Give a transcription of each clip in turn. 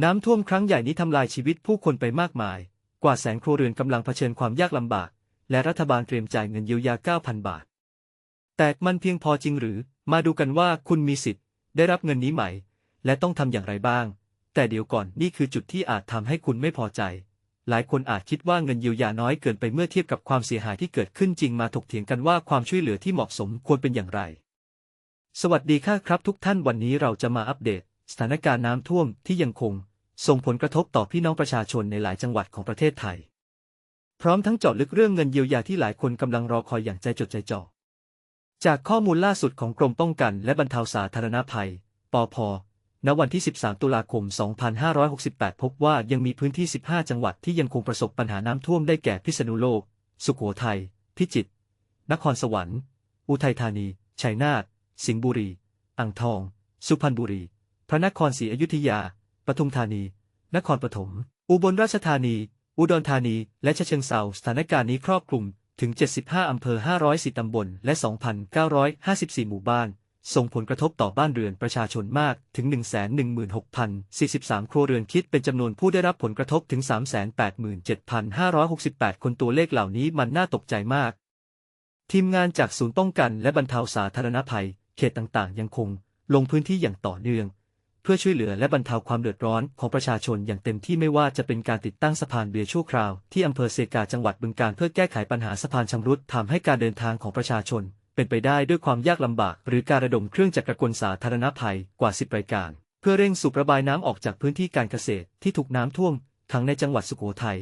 น้ำท่วมครั้งใหญ่นี้ทำลายชีวิตผู้คนไปมากมาย กว่าแสนครัวเรือนกำลังเผชิญความยากลำบาก และรัฐบาลเตรียมจ่ายเงินเยียวยา 9,000 บาท แต่มันเพียงพอจริงหรือ มาดูกันว่าคุณมีสิทธิ์ ได้รับเงินนี้ไหม และต้องทำอย่างไรบ้าง แต่เดี๋ยวก่อนนี่คือจุดที่อาจทำให้คุณไม่พอใจ หลายคนอาจคิดว่าเงินเยียวยาน้อยเกินไปเมื่อเทียบกับความเสียหายที่เกิดขึ้นจริงมาถกเถียงกันว่าความช่วยเหลือที่เหมาะสมควรเป็นอย่างไร สวัสดีค่ะครับทุกท่านวันนี้เราจะมาอัปเดต สถานการณ์น้ำท่วมที่ยังคง ส่งผลกระทบต่อพี่น้องประชาชนในหลายจังหวัดของประเทศไทย พร้อมทั้งเจาะลึกเรื่องเงินเยียวยาที่หลายคนกำลังรอคอยอย่างใจจดใจจ่อจากข้อมูลล่าสุดของกรมป้องกันและบรรเทาสาธารณภัย ปพ ณ วันที่ 13 ตุลาคม 2568 พบว่ายังมีพื้นที่ 15 จังหวัดที่ยังคงประสบปัญหาน้ำท่วมได้แก่พิษณุโลก สุขโขทัย พิจิตร นครสวรรค์ อุทัยธานี ชัยนาท สิงห์บุรี อ่างทอง สุพรรณบุรี พระนครศรีอยุธยา ปทุมธานี นครปฐม อุบลราชธานี อุดรธานี และฉะเชิงเทราสถานการณ์นี้ครอบคลุมถึง 75 อำเภอ 504 ตำบล และ 2,954 หมู่บ้าน ส่งผลกระทบต่อบ้านเรือนประชาชนมากถึง 116,043 ครัวเรือนคิดเป็นจำนวนผู้ได้รับผลกระทบถึง 387,568 คนตัวเลขเหล่านี้มันน่าตกใจมาก ทีมงานจากศูนย์ป้องกันและบรรเทาสาธารณภัย เขตต่างๆ ยังคง ลงพื้นที่อย่างต่อเนื่อง เพื่อช่วยเหลือและบรรเทาความเดือดร้อนของประชาชนอย่างเต็มที่ไม่ว่าจะเป็นการติดตั้งสะพานเบียร์ชั่วคราว ที่อำเภอเซกาจังหวัดบึงกาฬเพื่อแก้ไขปัญหาสะพานชำรุดทำให้การเดินทางของประชาชน เป็นไปได้ด้วยความยากลำบาก หรือการระดมเครื่องจักรกลสาธารณภัยกว่า 10 รายการ เพื่อเร่งสูบระบายน้ำออกจากพื้นที่การเกษตรที่ถูกน้ำท่วมขังในจังหวัดสุโขทัย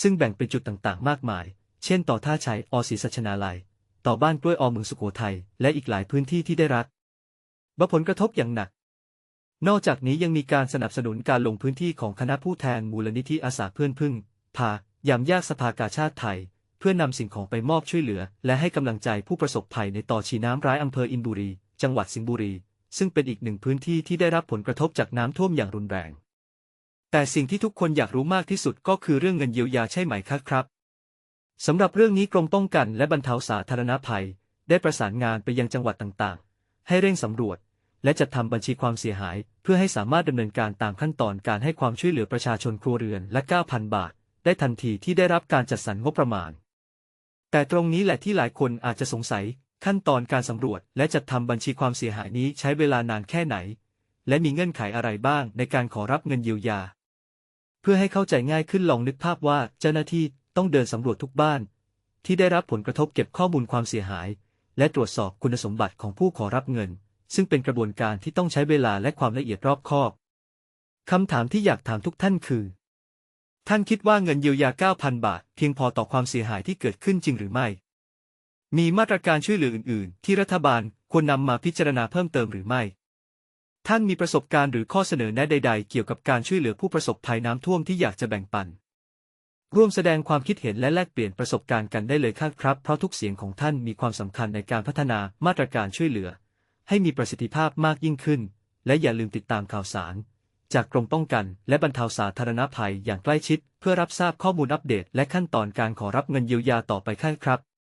ซึ่งแบ่งเป็นจุดต่างๆ มากมาย เช่น ต่อท่าชัยอศรีสัชนาลัย ต่อบ้านกล้วยอเมืองสุโขทัยและอีกหลายพื้นที่ที่ได้รับผลกระทบอย่างหนัก นอกจากนี้ยังมีการสนับสนุนการลงพื้นที่ของคณะผู้แทนมูลนิธิอาสาเพื่อนพึ่ง พายามยากสภากาชาติไทย เพื่อนำสิ่งของไปมอบช่วยเหลือ และให้กำลังใจผู้ประสบภัยในต่อชีน้ำร้ายอำเภออินบุรี จังหวัดสิงห์บุรี ซึ่งเป็นอีกหนึ่งพื้นที่ที่ได้รับผลกระทบจากน้ำท่วมอย่างรุนแรง แต่สิ่งที่ทุกคนอยากรู้มากที่สุดก็คือเรื่องเงินเยียวยาใช่ไหมครับครับสำหรับเรื่องนี้กรมป้องกันและบรรเทาสาธารณภัย ได้ประสานงานไปยังจังหวัดต่างๆ ให้เร่งสำรวจ และจัดทำบัญชีความเสียหาย เพื่อให้สามารถดำเนินการตามขั้นตอนการให้ความช่วยเหลือประชาชนครัวเรือนและ 9,000 บาท ได้ทันทีที่ได้รับการจัดสรรงบประมาณ แต่ตรงนี้แหละที่หลายคนอาจจะสงสัย ขั้นตอนการสำรวจ และจัดทำบัญชีความเสียหายนี้ใช้เวลานานแค่ไหน และมีเงื่อนไขอะไรบ้างในการขอรับเงินเยียวยา เพื่อให้เข้าใจง่ายขึ้นลองนึกภาพว่าเจ้าหน้าที่ต้องเดินสำรวจทุกบ้าน ที่ได้รับผลกระทบเก็บข้อมูลความเสียหาย และตรวจสอบคุณสมบัติของผู้ขอรับเงิน ซึ่งเป็นกระบวนการที่ต้องใช้เวลาและความละเอียดรอบคอบคำถามที่อยากถามทุกท่านคือ ท่านคิดว่าเงินเยียวยา 9,000 บาท เพียงพอต่อความเสียหายที่เกิดขึ้นจริงหรือไม่ มีมาตรการช่วยเหลืออื่น ๆ ที่รัฐบาลควรนำมาพิจารณาเพิ่มเติมหรือไม่ ท่านมีประสบการณ์หรือข้อเสนอแนะใด ๆ เกี่ยวกับการช่วยเหลือผู้ประสบภัยน้ำท่วมที่อยากจะแบ่งปัน ร่วมแสดงความคิดเห็นและแลกเปลี่ยนประสบการณ์กันได้เลยครับ เพราะทุกเสียงของท่านมีความสำคัญในการพัฒนามาตรการช่วยเหลือ ให้มีประสิทธิภาพมากยิ่งขึ้น และอย่าลืมติดตามข่าวสาร จากกรมป้องกัน และบรรเทาสาธารณภัยอย่างใกล้ชิด เพื่อรับทราบข้อมูลอัปเดต และขั้นตอนการขอรับเงินเยียวยาต่อไปครับ